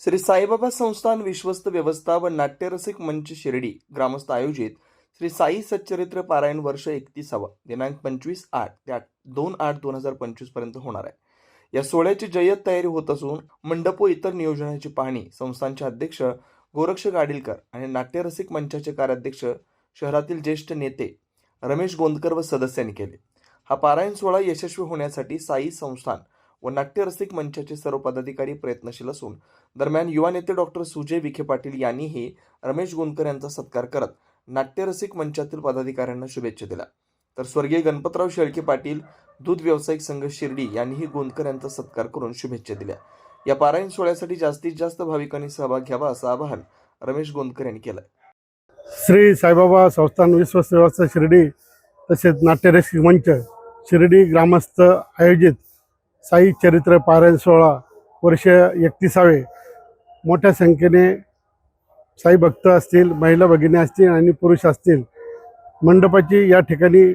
श्री साईबाबा संस्थान विश्वस्त व्यवस्था व नाट्यरसिक मंच शिर्डी ग्रामस्थ आयोजित श्री साई सच्चरित्र पारायण वर्ष एकतीसावा दिनांक पंचवीस आठ ते आठ दोन आठ दोन हजार पंचवीसपर्यंत होणार आहे. या सोहळ्याची जय्यत तयारी होत असून मंडप व इतर नियोजनाची पाहणी संस्थानचे अध्यक्ष गोरक्ष गाडीलकर आणि नाट्यरसिक मंचाचे कार्याध्यक्ष शहरातील ज्येष्ठ नेते रमेश गोंदकर व सदस्यांनी केले. हा पारायण सोहळा यशस्वी होण्यासाठी साई संस्थान व नाट्यरसिक मंचाचे सर्व पदाधिकारी प्रयत्नशील असून दरम्यान युवा नेते डॉक्टर सुजय विखे पाटील यांनीही रमेश गोंदकर यांचा सत्कार करत नाट्यरसिक मंचातील पदाधिकाऱ्यांना शुभेच्छा दिल्या. तर स्वर्गीय गणपतराव शेळके पाटील दूध व्यावसायिक संघ शिर्डी यांनीही गोंदकर यांचा सत्कार करून शुभेच्छा दिल्या. या पारायण सोहळ्यासाठी जास्तीत जास्त भाविकांनी सहभाग घ्यावा असं आवाहन रमेश गोंदकर यांनी केलं श्री साईबाबा संस्थान विश्वस्त शिर्डी तसेच नाट्यरसिक मंच शिर्डी ग्रामस्थ आयोजित साई चरित्र पारायण सोहळा वर्ष एकतीसावे. मोठ्या संख्येने साई भक्त असतील महिला भगिनी असतील आणि पुरुष असतील. मंडपाची या ठिकाणी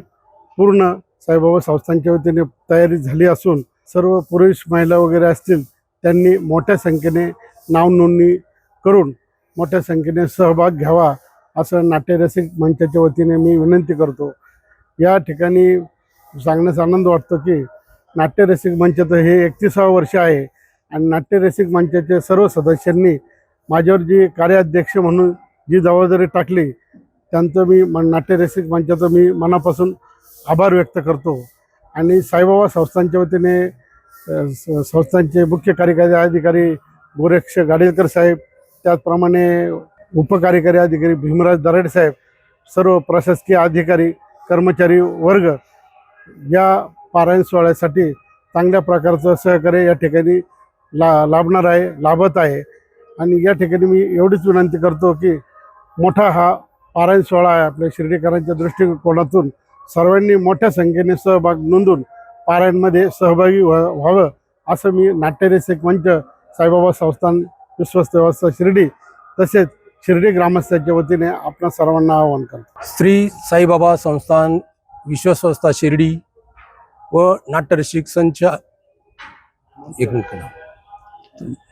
पूर्ण साईबाबा संस्थांच्या वतीने तयारी झाली असून सर्व पुरुष महिला वगैरे असतील त्यांनी मोठ्या संख्येने नावनोंदणी करून मोठ्या संख्येने सहभाग घ्यावा असं नाट्यरसिक मंचाच्या वतीने मी विनंती करतो. या ठिकाणी सांगण्यास आनंद वाटतो की नाट्यरसिक मंचाचं हे एकतीसावं वर्ष आहे. आणि नाट्यरसिक मंचाच्या सर्व सदस्यांनी माझ्यावर जी कार्याध्यक्ष म्हणून जी जबाबदारी टाकली त्यांचं मी म- नाट्यरसिक मंचाचं मी मनापासून आभार व्यक्त करतो. आणि साईबाबा संस्थांच्या वतीने स- संस्थांचे मुख्य कार्यकारी अधिकारी गोरक्ष गाडेलकर साहेब त्याचप्रमाणे उपकार्यकारी अधिकारी भीमराज दराडे साहेब सर्व प्रशासकीय अधिकारी कर्मचारी वर्ग या पारायण सोहळ्यासाठी चांगल्या प्रकारचं सहकार्य या ठिकाणी ला लाभणार आहे लाभत आहे. आणि या ठिकाणी मी एवढीच विनंती करतो की मोठा हा पारायण सोहळा आहे आपल्या शिर्डीकरांच्या दृष्टिकोनातून. सर्वांनी मोठ्या संख्येने सहभाग नोंदून पारायणमध्ये सहभागी व्हा व्हावं असं मी नाट्यरसिक मंच साईबाबा संस्थान विश्वस्त व्यवस्था शिर्डी तसेच शिर्डी ग्रामस्थांच्या वतीने आपणा सर्वांना आवाहन करतो. श्री साईबाबा संस्थान विश्वसंस्था शिर्डी व नाट्यरसिक संच एक मिनिट.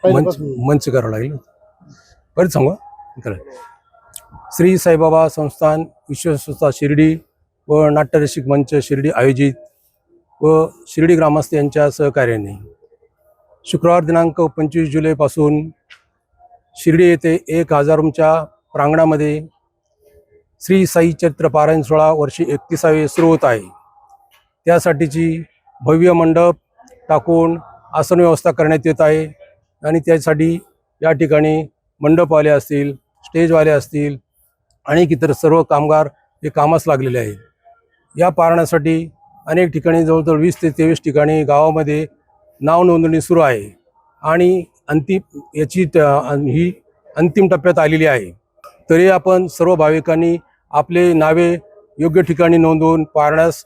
मंच मंच करावं लागेल परत सांगू? श्री साईबाबा संस्थान विश्वसंस्था शिर्डी व नाट्यरसिक मंच शिर्डी आयोजित व शिर्डी ग्रामस्थ यांच्या सहकार्याने शुक्रवार दिनांक पंचवीस जुलैपासून शिर्डी येथे एक हजार रूमच्या प्रांगणामध्ये श्री साई चरित्र पारायण सोहळा वर्षी एकतीसावे सुरू होत आहे त्यासाठीची भव्य मंडप टाकून आसन व्यवस्था करण्यात येत आहे. आणि त्यासाठी या ठिकाणी मंडपवाले असतील स्टेजवाले असतील आणि इतर सर्व कामगार हे कामास लागलेले आहेत. या पारणासाठी अनेक ठिकाणी जवळजवळ वीस ते तेवीस ठिकाणी गावामध्ये नाव नोंदणी सुरू आहे. आणि अंतिम याची त- ही अंतिम टप्प्यात आलेली आहे. तरी आपण सर्व भाविकांनी आपले नावे योग्य ठिकाणी नोंदवून पारण्यास